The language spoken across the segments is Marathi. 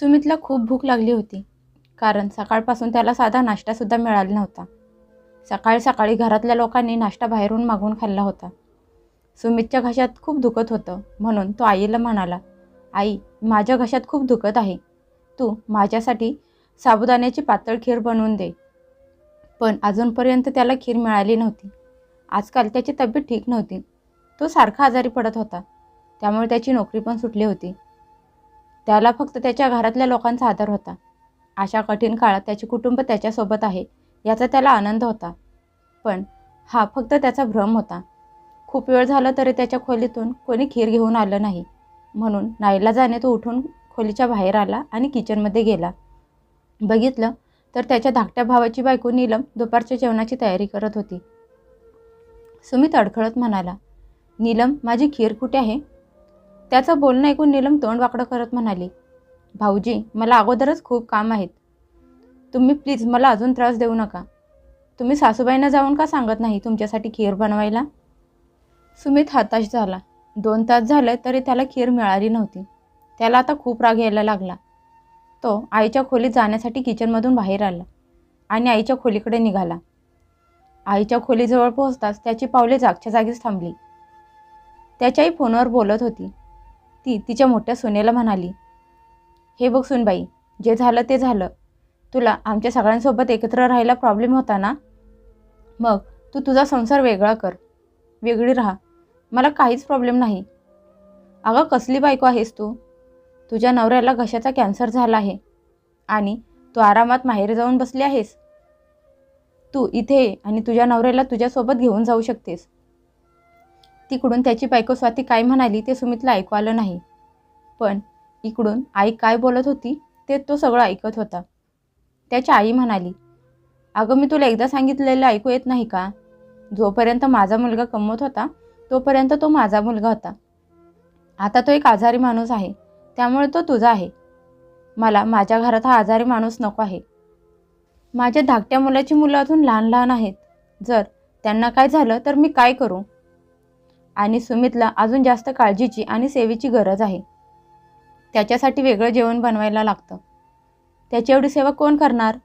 सुमितला खूप भूक लागली होती कारण सकाळपासून त्याला साधा नाश्तासुद्धा मिळाला नव्हता. सकाळी सकाळी घरातल्या लोकांनी नाश्ता बाहेरून मागून खाल्ला होता. सुमितच्या घशात खूप दुखत होतं म्हणून तो आईला म्हणाला आई माझ्या घशात खूप दुखत आहे. तू माझ्यासाठी साबुदाण्याची पातळ खीर बनवून दे. पण अजूनपर्यंत त्याला खीर मिळाली नव्हती. आजकाल त्याची तब्येत ठीक नव्हती. तो सारखा आजारी पडत होता. त्यामुळे त्याची नोकरी पण सुटली होती. त्याला फक्त त्याच्या घरातल्या लोकांचा आदर होता. अशा कठीण काळात त्याचे कुटुंब त्याच्यासोबत आहे याचा त्याला आनंद होता. पण हा फक्त त्याचा भ्रम होता. खूप वेळ झाला तरी त्याच्या खोलीतून कोणी खीर घेऊन आलं नाही. म्हणून नाईला जाणे तो उठून खोलीच्या बाहेर आला आणि किचनमध्ये गेला. बघितलं तर त्याच्या धाकट्या भावाची बायको नीलम दुपारच्या जेवणाची तयारी करत होती. सुमित अडखळत म्हणाला नीलम माझी खीर कुठे आहे? त्याचं बोलणं ऐकून नीलम तोंड वाकडं करत म्हणाली भाऊजी मला अगोदरच खूप काम आहेत. तुम्ही प्लीज मला अजून त्रास देऊ नका. तुम्ही सासूबाईंना जाऊन का सांगत नाही तुमच्यासाठी खीर बनवायला? सुमित हताश झाला. दोन तास झाले तरी त्याला खीर मिळाली नव्हती. त्याला आता खूप राग यायला लागला. तो आईच्या खोलीत जाण्यासाठी किचनमधून बाहेर आला आणि आईच्या खोलीकडे निघाला. आईच्या खोलीजवळ पोहोचताच त्याची पावले जागच्या जागीच थांबली. त्याच्याही फोनवर बोलत होती. ती तिच्या मोठ्या सुनेला म्हणाली हे बघ सुनबाई जे झालं ते झालं. तुला आमच्या सगळ्यांसोबत एकत्र राहायला प्रॉब्लेम होता ना? मग तू तुझा संसार वेगळा कर. वेगळी राहा. मला काहीच प्रॉब्लेम नाही. अगं कसली बायको आहेस तू? तुझ्या नवऱ्याला घशाचा कॅन्सर झाला आहे आणि तू आरामात माहेर जाऊन बसली आहेस. तू इथे ये आणि तुझ्या नवऱ्याला तुझ्यासोबत घेऊन जाऊ शकतेस. तिकडून त्याची बायको स्वाती काय म्हणाली ते सुमितला ऐकू आलं नाही. पण इकडून आई काय बोलत होती ते तो सगळं ऐकत होता. त्याची आई म्हणाली अगं मी तुला एकदा सांगितलेलं ऐकू येत नाही का? जोपर्यंत माझा मुलगा कमवत होता तोपर्यंत तो माझा मुलगा होता. आता तो एक आजारी माणूस आहे त्यामुळे तो तुझा आहे. मला माझ्या घरात हा आजारी माणूस नको आहे. माझ्या धाकट्या मुलाची मुलं अजून लहान लहान आहेत. जर त्यांना काय झालं तर मी काय करू? आणि सुमितला अजून जास्त काळजीची आणि सेवेची गरज आहे. त्याच्यासाठी वेगळं जेवण बनवायला लागतं. त्याची एवढी सेवा कोण करणार?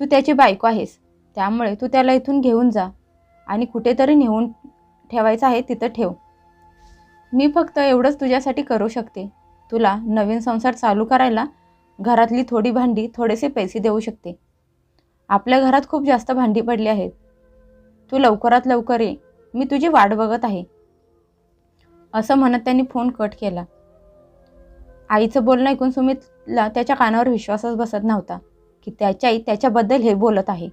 तू त्याची बायको आहेस. त्यामुळे तू त्याला इथून घेऊन जा आणि कुठेतरी नेऊन ठेवायचं आहे तिथं ठेव. मी फक्त एवढंच तुझ्यासाठी करू शकते. तुला नवीन संसार चालू करायला घरातली थोडी भांडी थोडेसे पैसे देऊ शकते. आपल्या घरात खूप जास्त भांडी पडली आहेत. तू लवकरात लवकर ये. मी तुझी वाट बघत आहे. असं म्हणत त्यांनी फोन कट केला. आईचं बोलणं ऐकून सुमितला त्याच्या कानावर विश्वासच बसत नव्हता की त्याची आई त्याच्याबद्दल हे बोलत आहे.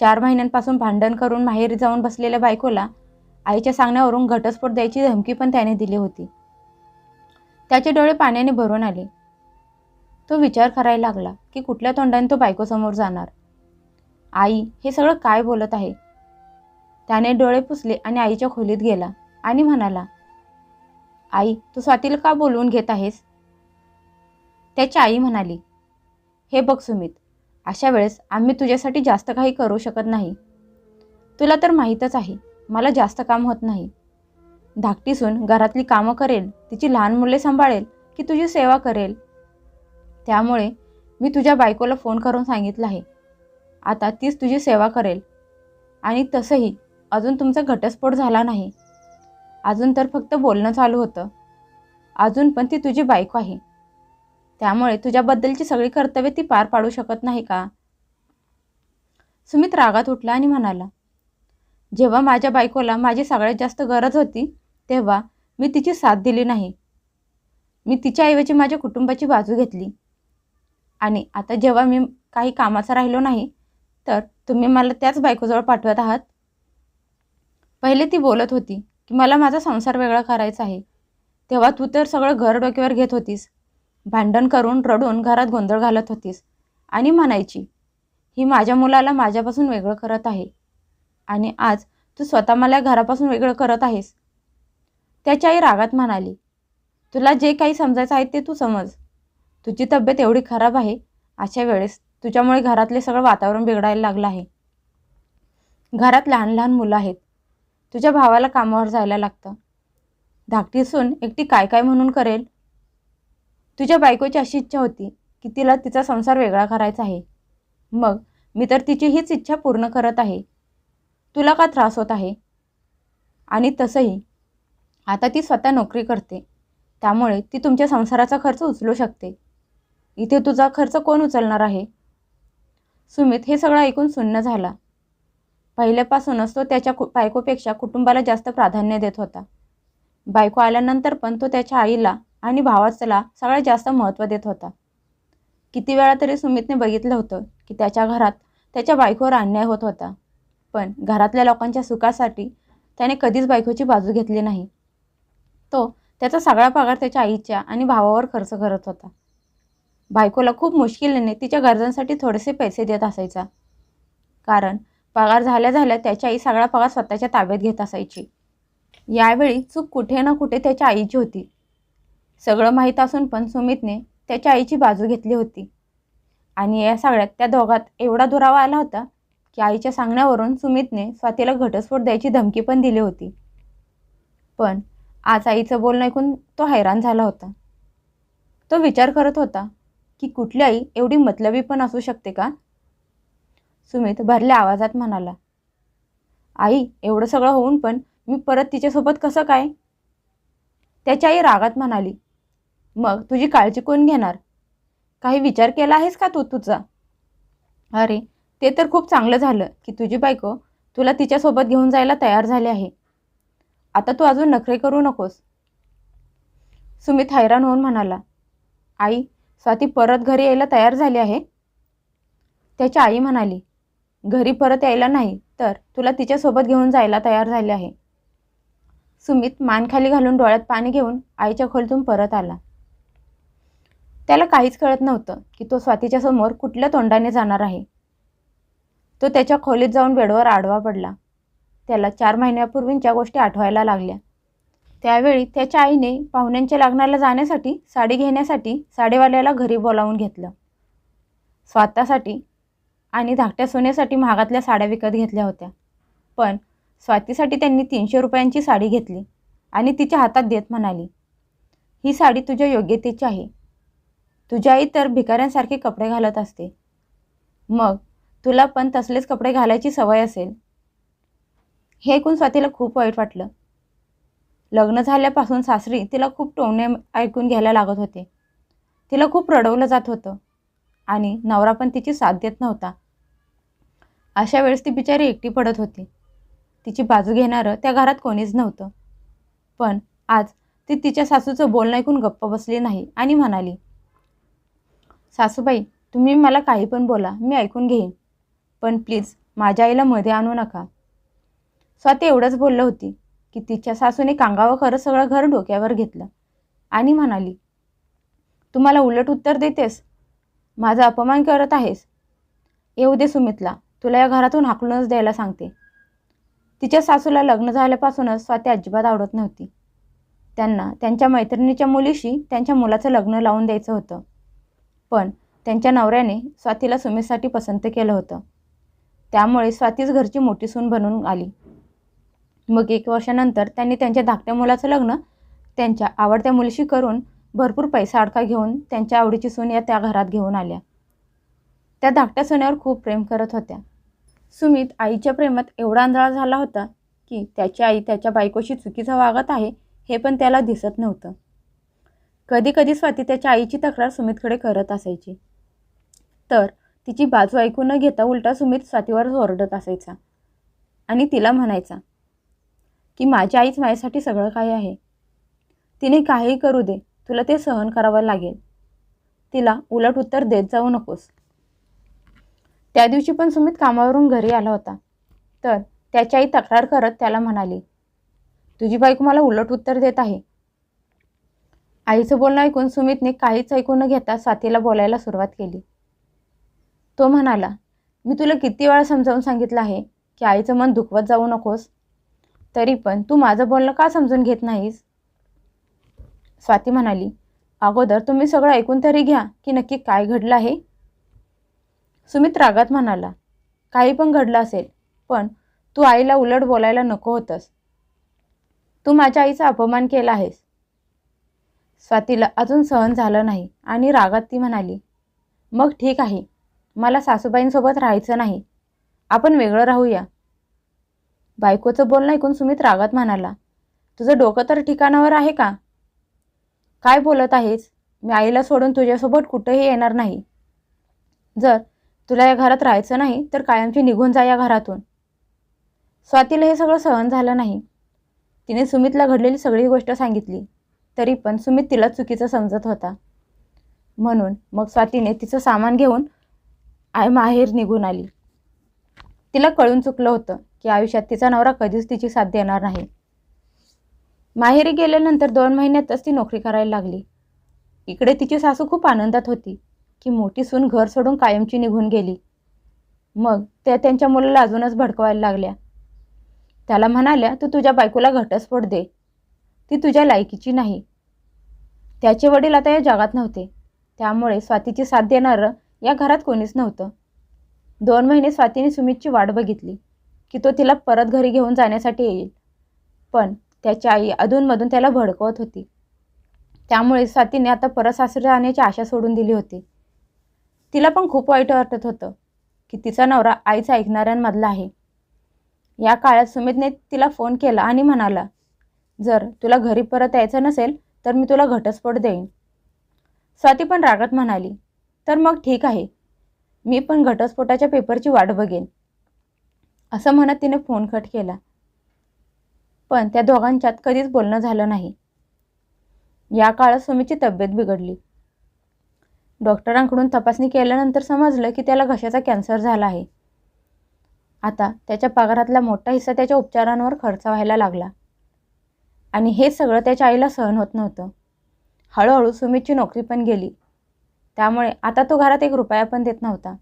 चार महिन्यांपासून भांडण करून माहेरी जाऊन बसलेल्या बायकोला आईच्या सांगण्यावरून घटस्फोट द्यायची धमकी पण त्याने दिली होती. त्याचे डोळे पाण्याने भरून आले. तो विचार करायला लागला की कुठल्या तोंडाने तो बायकोसमोर जाणार? आई हे सगळं काय बोलत आहे? त्याने डोळे पुसले आणि आईच्या खोलीत गेला आणि म्हणाला आई तू स्वातीला का बोलवून घेत आहेस? त्याची आई म्हणाली हे बघ सुमित अशा वेळेस आम्ही तुझ्यासाठी जास्त काही करू शकत नाही. तुला तर माहीतच आहे मला जास्त काम होत नाही. धाकटी सून घरातली कामं करेल तिची लहान मुले सांभाळेल की तुझी सेवा करेल. त्यामुळे मी तुझ्या बायकोला फोन करून सांगितलं आहे. आता तीच तुझी सेवा करेल आणि तसंही अजून तुमचा घटस्फोट झाला नाही. अजून तर फक्त बोलणं चालू होतं. अजून पण ती तुझी बायको आहे. त्यामुळे तुझ्याबद्दलची सगळी कर्तव्य ती पार पाडू शकत नाही का? सुमित रागात उठला आणि म्हणाला जेव्हा माझ्या बायकोला माझी सगळ्यात जास्त गरज होती तेव्हा मी तिची साथ दिली नाही. मी तिच्याऐवजी माझ्या कुटुंबाची बाजू घेतली. आणि आता जेव्हा मी काही कामाचा राहिलो नाही तर तुम्ही मला त्याच बायकोजवळ पाठवत आहात पहिले ती बोलत होती की मला माझा संसार वेगळा करायचा आहे. तेव्हा तू तर सगळं घर डोक्यावर घेत होतीस. भांडण करून रडून घरात गोंधळ घालत होतीस. आणि म्हणायची ही माझ्या मुलाला माझ्यापासून वेगळं करत आहे. आणि आज तू स्वतः मला घरापासून वेगळं करत आहेस. त्याची आई रागात म्हणाली तुला जे काही समजायचं आहे ते तू समज. तुझी तब्येत एवढी खराब आहे. अशा वेळेस तुझ्यामुळे घरातले सगळं वातावरण बिघडायला लागलं आहे. घरात लहान लहान मुलं आहेत. तुझ्या भावाला कामावर जायला लागतं. धाकटी सून एकटी काय काय म्हणून करेल? तुझ्या बायकोची अशी इच्छा होती की तिला तिचा संसार वेगळा करायचा आहे. मग मी तर तिची हीच इच्छा पूर्ण करत आहे. तुला का त्रास होत आहे? आणि तसंही आता ती स्वतः नोकरी करते. त्यामुळे ती तुमच्या संसाराचा खर्च उचलू शकते. इथे तुझा खर्च कोण उचलणार आहे? सुमित हे सगळं ऐकून सुन्न झाला. पहिल्यापासूनच तो त्याच्या कु बायकोपेक्षा कुटुंबाला जास्त प्राधान्य देत होता. बायको आल्यानंतर पण तो त्याच्या आईला आणि भावाचला सगळ्यात जास्त महत्त्व देत होता. किती वेळा तरी सुमितने बघितलं होतं की त्याच्या घरात त्याच्या बायकोवर अन्याय होत होता. पण घरातल्या लोकांच्या सुखासाठी त्याने कधीच बायकोची बाजू घेतली नाही. तो त्याचा सगळा पगार त्याच्या आईच्या आणि भावावर खर्च करत होता. बायकोला खूप मुश्किलीने तिच्या गरजांसाठी थोडेसे पैसे देत असायचा. कारण पगार झाल्या झाल्या त्याची आई सगळा पगार स्वतःच्या ताब्यात घेत असायची. यावेळी चूक कुठे ना कुठे त्याच्या आईची होती. सगळं माहीत असून पण सुमितने त्याच्या आईची बाजू घेतली होती. आणि या सगळ्यात त्या दोघात एवढा दुरावा आला होता की आईच्या सांगण्यावरून सुमितने स्वातीला घटस्फोट द्यायची धमकी पण दिली होती. पण आज आईचं बोलणं ऐकून तो हैराण झाला होता. तो विचार करत होता की कुठली आई एवढी मतलबी पण असू शकते का? सुमित भरल्या आवाजात म्हणाला आई एवढं सगळं होऊन पण मी परत तिच्यासोबत कसं काय? त्याची आई रागात म्हणाली मग तुझी काळजी कोण घेणार? काही विचार केला आहेस का तू तुझा? अरे ते तर खूप चांगलं झालं की तुझी बायको तुला तिच्यासोबत घेऊन जायला तयार झाली आहे. आता तू अजून नखरे करू नकोस. सुमित हैराण होऊन म्हणाला आई स्वाती परत घरी यायला तयार झाली आहे? त्याची आई म्हणाली घरी परत यायला नाही तर तुला तिच्यासोबत घेऊन जायला तयार झाले आहे. सुमित मानखाली घालून डोळ्यात पाणी घेऊन आईच्या खोलीतून परत आला. त्याला काहीच कळत नव्हतं की तो स्वातीच्या समोर कुठल्या तोंडाने जाणार आहे. तो त्याच्या खोलीत जाऊन बेडवर आडवा पडला. त्याला चार महिन्यापूर्वींच्या गोष्टी आठवायला लागल्या. त्यावेळी त्याच्या आईने पाहुण्यांच्या लग्नाला जाण्यासाठी साडी घेण्यासाठी साडेवाल्याला घरी बोलावून घेतलं. स्वतःसाठी आणि धाकट्या सोन्यासाठी महागातल्या साड्या विकत घेतल्या होत्या. पण स्वातीसाठी त्यांनी तीनशे रुपयांची साडी घेतली आणि तिच्या हातात देत म्हणाली ही साडी तुझ्या योग्यतेची आहे. तुझ्या आई तर भिकाऱ्यांसारखे कपडे घालत असते. मग तुला पण तसलेच कपडे घालायची सवय असेल. हे ऐकून स्वातीला खूप वाईट वाटलं. लग्न झाल्यापासून सासरी तिला खूप टोमणे ऐकून घ्यायला लागत होते. तिला खूप रडवलं जात होतं आणि नवरा पण तिची साथ देत नव्हता. अशा वेळेस ती बिचारी एकटी पडत होती. तिची बाजू घेणारं त्या घरात कोणीच नव्हतं. पण आज ती तिच्या सासूचं बोलणं ऐकून गप्प बसली नाही आणि म्हणाली सासूबाई तुम्ही मला काही पण बोला मी ऐकून घेईन. पण प्लीज माझ्या आईला मध्ये आणू नका. स्वाती एवढंच बोललं होती की तिच्या सासूने कांगावं खरं सगळं घर डोक्यावर घेतलं आणि म्हणाली तुम्हाला उलट उत्तर देतेस? माझा अपमान करत आहेस? येऊ दे सुमितला तुला या घरातून हाकलूनच द्यायला सांगते. तिच्या सासूला लग्न झाल्यापासूनच स्वाती अजिबात आवडत नव्हती. त्यांना त्यांच्या मैत्रिणीच्या मुलीशी त्यांच्या मुलाचं लग्न लावून द्यायचं होतं. पण त्यांच्या नवऱ्याने स्वातीला सुमेसाठी पसंत केलं होतं. त्यामुळे स्वातीच घरची मोठी सून बनून आली. मग एक वर्षानंतर त्यांनी त्यांच्या धाकट्या मुलाचं लग्न त्यांच्या आवडत्या मुलीशी करून भरपूर पैसा अडका घेऊन त्यांच्या आवडीची सून या त्या घरात घेऊन आल्या. त्या धाकट्या सोन्यावर खूप प्रेम करत होत्या. सुमित आईच्या प्रेमात एवढा आंधळा झाला होता की त्याची आई त्याच्या बायकोशी चुकीचा वागत आहे हे पण त्याला दिसत नव्हतं. कधी कधी स्वाती त्याच्या आईची तक्रार सुमितकडे करत असायची. तर तिची बाजू ऐकून न घेता उलटा सुमित स्वातीवर ओरडत असायचा आणि तिला म्हणायचा की माझी आईच माझ्यासाठी सगळं काही आहे. तिने काहीही करू दे तुला ते सहन करावं लागेल. तिला उलट उत्तर देत जाऊ नकोस. त्या दिवशी पण सुमित कामावरून घरी आला होता. तर त्याची आई तक्रार करत त्याला म्हणाली तुझी बायको मला उलट उत्तर देत आहे. आईचं बोलणं ऐकून सुमितने काहीच ऐकून न घेता स्वातीला बोलायला सुरुवात केली. तो म्हणाला मी तुला किती वेळा समजावून सांगितलं आहे की आईचं मन दुखवत जाऊ नकोस. तरी पण तू माझं बोलणं का समजून घेत नाहीस? स्वाती म्हणाली अगोदर तुम्ही सगळं ऐकून तरी घ्या की नक्की काय घडलं आहे. सुमित रागात म्हणाला काही पण घडलं असेल पण तू आईला उलट बोलायला नको होतंस. तू माझ्या आईचा अपमान केला आहेस. स्वातीला अजून सहन झालं नाही आणि रागात ती म्हणाली मग ठीक आहे मला सासूबाईंसोबत राहायचं नाही. आपण वेगळं राहूया. बायकोचं बोलणं ऐकून सुमित रागात म्हणाला तुझं डोकं तर ठिकाणावर आहे का? काय बोलत आहेस? मी आईला सोडून तुझ्यासोबत कुठेही येणार नाही. जर तुला या घरात राहायचं नाही तर कायमची निघून जा या घरातून. स्वातीला हे सगळं सहन झालं नाही. तिने सुमितला घडलेली सगळी गोष्ट सांगितली तरी पण सुमित तिला चुकीचं समजत होता. म्हणून मग स्वातीने तिचं सामान घेऊन आय माहेर निघून आली. तिला कळून चुकलं होतं की आयुष्यात तिचा नवरा कधीच तिची साथ देणार नाही. माहेरी गेल्यानंतर दोन महिन्यातच ती नोकरी करायला लागली. इकडे तिची सासू खूप आनंदात होती. की मोठी सून घर सोडून कायमची निघून गेली. मग त्या त्यांच्या मुलाला अजूनच भडकवायला लागल्या. त्याला म्हणाल्या तू तुझ्या बायकोला घटस्फोट दे. ती तुझ्या लायकीची नाही. त्याचे वडील आता या जगात नव्हते. त्यामुळे स्वातीची साथ देणारं या घरात कोणीच नव्हतं. दोन महिने स्वातीने सुमितची वाट बघितली की तो तिला परत घरी घेऊन जाण्यासाठी येईल. पण त्याची आई अधूनमधून त्याला भडकवत होती. त्यामुळे स्वातीने आता परत सासरी जाण्याची आशा सोडून दिली होती. तिला पण खूप वाईट वाटत होतं की तिचा नवरा आईचा ऐकणाऱ्यांमधला आहे. या काळात सुमितने तिला फोन केला आणि म्हणाला जर तुला घरी परत यायचं नसेल तर मी तुला घटस्फोट देईन. स्वाती पण रागत म्हणाली तर मग ठीक आहे मी पण घटस्फोटाच्या पेपरची वाट बघेन. असं म्हणत तिने फोन कट केला. पण त्या दोघांच्यात कधीच बोलणं झालं नाही. या काळात सुमीची तब्येत बिघडली. डॉक्टरांकडून तपासणी केल्यानंतर समजलं की त्याला घशाचा कॅन्सर झाला आहे. आता त्याच्या पगारातला मोठा हिस्सा त्याच्या उपचारांवर खर्च व्हायला लागला. आणि हे सगळं त्याच्या आईला सहन होत नव्हतं. हळूहळू सुमितची नोकरी पण गेली. त्यामुळे आता तो घरात एक रुपया पण देत नव्हता.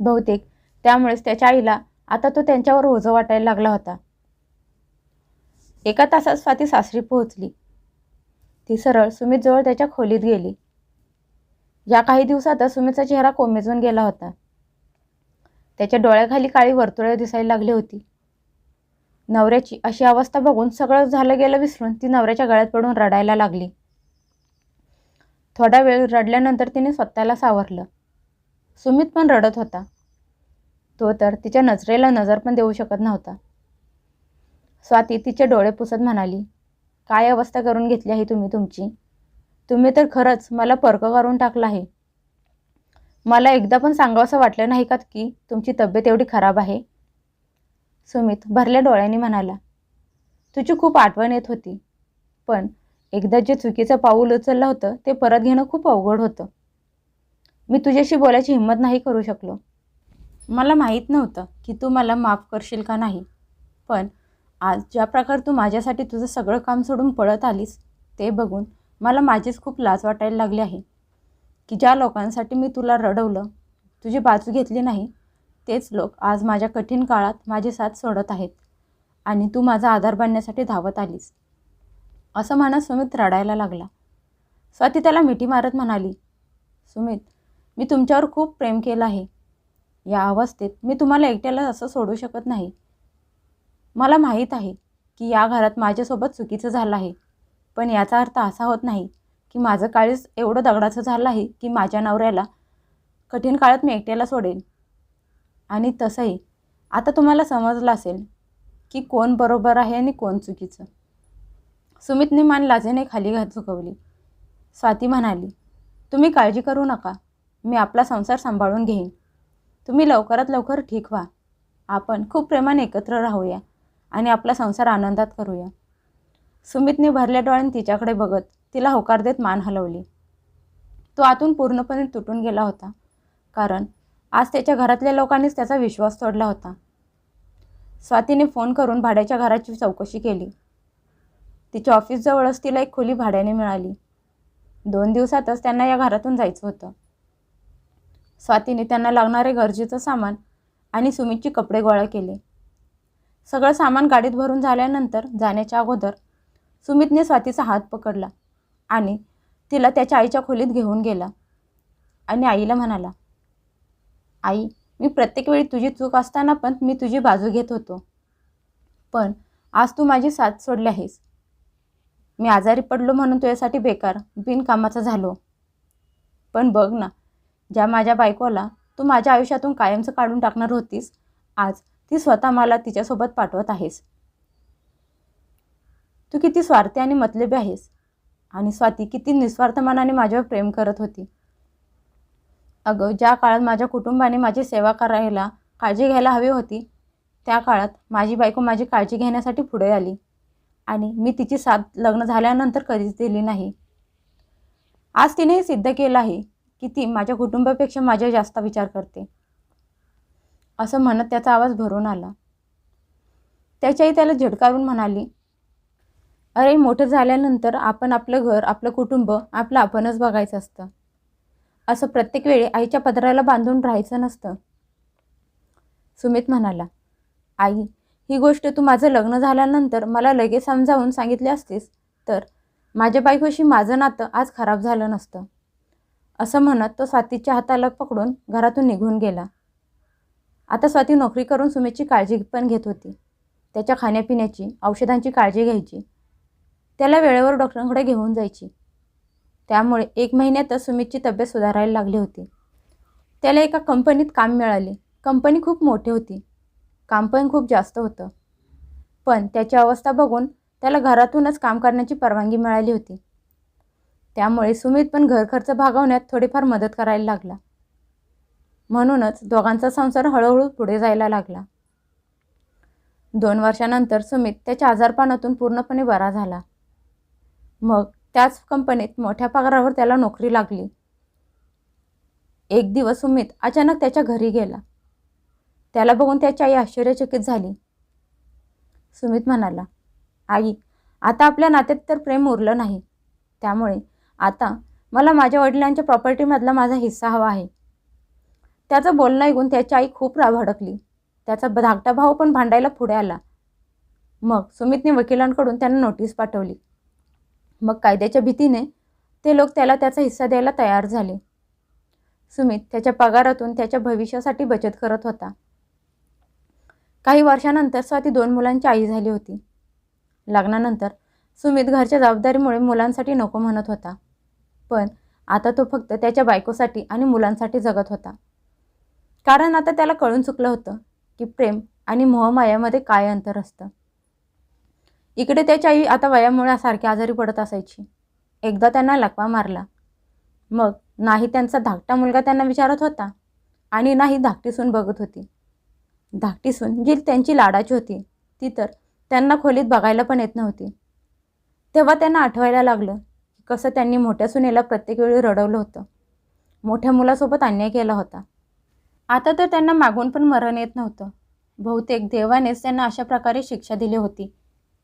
बहुतेक त्यामुळेच त्याच्या आईला आता तो त्यांच्यावर ओझं वाटायला लागला होता. एका तासात स्वाती सासरी पोहोचली. ती सरळ सुमितजवळ त्याच्या खोलीत गेली. या काही दिवसातच सुमितचा चेहरा कोमेजून गेला होता. त्याच्या डोळ्याखाली काळी वर्तुळे दिसायला लागली होती. नवऱ्याची अशी अवस्था बघून सगळं झालं गेलं विसरून ती नवऱ्याच्या गळ्यात पडून रडायला लागली. थोडा वेळ रडल्यानंतर तिने स्वतःला सावरलं. सुमित पण रडत होता. तो तर तिच्या नजरेला नजर पण देऊ शकत नव्हता. स्वाती तिचे डोळे पुसत म्हणाली काय अवस्था करून घेतली आहे तुम्ही तुमची? तुम्ही तर खरंच मला पर्क करून टाकला आहे. मला एकदा पण सांगावंसं वाटलं नाही का की तुमची तब्येत एवढी खराब आहे? सुमित भरल्या डोळ्यांनी म्हणाला तुझी खूप आठवण येत होती. पण एकदा जे चुकीचं पाऊल उचललं होतं ते परत घेणं खूप अवघड होतं. मी तुझ्याशी बोलायची हिंमत नाही करू शकलो. मला माहीत नव्हतं की तू मला माफ करशील का नाही. पण आज ज्या प्रकारे तू माझ्यासाठी तुझं सगळं काम सोडून पळत आलीस ते बघून मला माझीच खूप लाज वाटायला लागली आहे की ज्या लोकांसाठी मी तुला रडवलं तुझी बाजू घेतली नाही तेच लोक आज माझ्या कठीण काळात माझी साथ सोडत आहेत आणि तू माझा आधार बनण्यासाठी धावत आलीस. असं म्हणत सुमित रडायला लागला. स्वाती त्याला मिठी मारत म्हणाली सुमित मी तुमच्यावर खूप प्रेम केलं आहे. या अवस्थेत मी तुम्हाला एकट्याला असं सोडू शकत नाही. मला माहीत आहे की या घरात माझ्यासोबत चुकीचं झालं आहे. पण याचा अर्थ असा होत नाही की माझं काळीच एवढं दगडाचं झालं आहे की माझ्या नवऱ्याला कठीण काळात मी एकट्याला सोडेन. आणि तसंही आता तुम्हाला समजलं असेल की कोण बरोबर आहे आणि कोण चुकीचं. सुमितने मान लाजेने खाली घात झुकवली. स्वाती म्हणाली तुम्ही काळजी करू नका. मी आपला संसार सांभाळून घेईन. तुम्ही लवकरात लवकर ठीक व्हा. आपण खूप प्रेमाने एकत्र राहूया आणि आपला संसार आनंदात करूया. सुमितने भरल्या डोळ्याने तिच्याकडे बघत तिला होकार देत मान हलवली. तो आतून पूर्णपणे तुटून गेला होता. कारण आज त्याच्या घरातल्या लोकांनीच त्याचा विश्वास तोडला होता. स्वातीने फोन करून भाड्याच्या घराची चौकशी केली. तिच्या ऑफिसजवळच तिला एक खोली भाड्याने मिळाली. दोन दिवसातच त्यांना या घरातून जायचं होतं. स्वातीने त्यांना लागणारे गरजेचं सामान आणि सुमितची कपडे गोळा केले. सगळं सामान गाडीत भरून झाल्यानंतर जाण्याच्या अगोदर सुमितने स्वातीचा हात पकडला आणि तिला त्याच्या आईच्या खोलीत घेऊन गेला. आणि आईला म्हणाला आई मी प्रत्येक वेळी तुझी चूक असताना पण मी तुझी बाजू घेत होतो. पण आज तू माझी साथ सोडली आहेस. मी आजारी पडलो म्हणून तुझ्यासाठी बेकार बिनकामाचा झालो. पण बघ ना ज्या माझ्या बायकोला तू माझ्या आयुष्यातून कायमचं काढून टाकणार होतीस आज ती स्वतः मला तिच्यासोबत पाठवत आहेस. तू किती स्वार्थी आणि मतलबी आहेस. आणि स्वाती किती निस्वार्थ मनाने माझ्यावर प्रेम करत होती. अगं ज्या काळात माझ्या कुटुंबाने माझी सेवा करायला काळजी घ्यायला हवी होती त्या काळात माझी बायको माझी काळजी घेण्यासाठी पुढे आली. आणि मी तिची साथ लग्न झाल्यानंतर कधीच दिली नाही. आज तिने हे सिद्ध केलं आहे की ती माझ्या कुटुंबापेक्षा माझ्या जास्त विचार करते. असं म्हणत त्याचा आवाज भरून आला. त्याच्याही त्याला झटकारून म्हणाली अरे मोठं झाल्यानंतर आपण आपलं घर आपलं कुटुंब आपलं आपणच बघायचं असतं. असं प्रत्येक वेळी आईच्या पदराला बांधून राहायचं नसतं. सुमित म्हणाला आई ही गोष्ट तू माझं लग्न झाल्यानंतर मला लगेच समजावून सांगितली असतीस तर माझ्या बायकोशी माझं नातं आज खराब झालं नसतं. असं म्हणत तो स्वातीच्या हाताला पकडून घरातून निघून गेला. आता स्वाती नोकरी करून सुमितची काळजी पण घेत होती. त्याच्या खाण्यापिण्याची औषधांची काळजी घ्यायची त्याला वेळेवर डॉक्टरांकडे घेऊन जायची. त्यामुळे एक महिन्यातच सुमितची तब्येत सुधारायला लागली होती. त्याला एका कंपनीत काम मिळाले. कंपनी खूप मोठी होती. काम पण खूप जास्त होतं. पण त्याची अवस्था बघून त्याला घरातूनच काम करण्याची परवानगी मिळाली होती. त्यामुळे सुमित पण घरखर्च भागवण्यात थोडीफार मदत करायला लागला. म्हणूनच दोघांचा संसार हळूहळू पुढे जायला लागला. दोन वर्षानंतर सुमित त्याच्या आजारपणातून पूर्णपणे बरा झाला. मग त्याच कंपनीत मोठ्या पगारावर त्याला नोकरी लागली. एक दिवस सुमित अचानक त्याच्या घरी गेला. त्याला बघून त्याची आई आश्चर्यचकित झाली. सुमित म्हणाला आई आता आपल्या नात्यात तर प्रेम उरलं नाही. त्यामुळे आता मला माझ्या वडिलांच्या प्रॉपर्टीमधला माझा हिस्सा हवा आहे. त्याचं बोलणं ऐकून त्याची आई खूप राब भडकली. त्याचा धाकटा भाऊ पण भांडायला पुढे आला. मग सुमितने वकिलांकडून त्यांना नोटीस पाठवली. मग कायद्याच्या भीतीने ते लोक त्याला त्याचा हिस्सा द्यायला तयार झाले. सुमित त्याच्या पगारातून त्याच्या भविष्यासाठी बचत करत होता. काही वर्षानंतर स्वाती दोन मुलांची आई झाली होती. लग्नानंतर सुमित घरच्या जबाबदारीमुळे मुलांसाठी नको म्हणत होता. पण आता तो फक्त त्याच्या बायकोसाठी आणि मुलांसाठी जगत होता. कारण आता त्याला कळून चुकलं होतं की प्रेम आणि मोहमायामध्ये काय अंतर असतं. इकडे त्याची आई आता वयामुळे सारखी आजारी पडत असायची. एकदा त्यांना लकवा मारला. मग नाही त्यांचा धाकटा मुलगा त्यांना विचारत होता आणि नाही धाकटी सून बघत होती. धाकटी सून जी त्यांची लाडाची होती ती तर त्यांना खोलीत बघायला पण येत नव्हती. तेव्हा त्यांना आठवायला लागलं की कसं त्यांनी मोठ्या सुनेला प्रत्येक वेळी रडवलं होतं. मोठ्या मुलासोबत अन्याय केला होता. आता तर त्यांना मागून पण मरण येत नव्हतं. बहुतेक देवानेच त्यांना अशा प्रकारे शिक्षा दिली होती.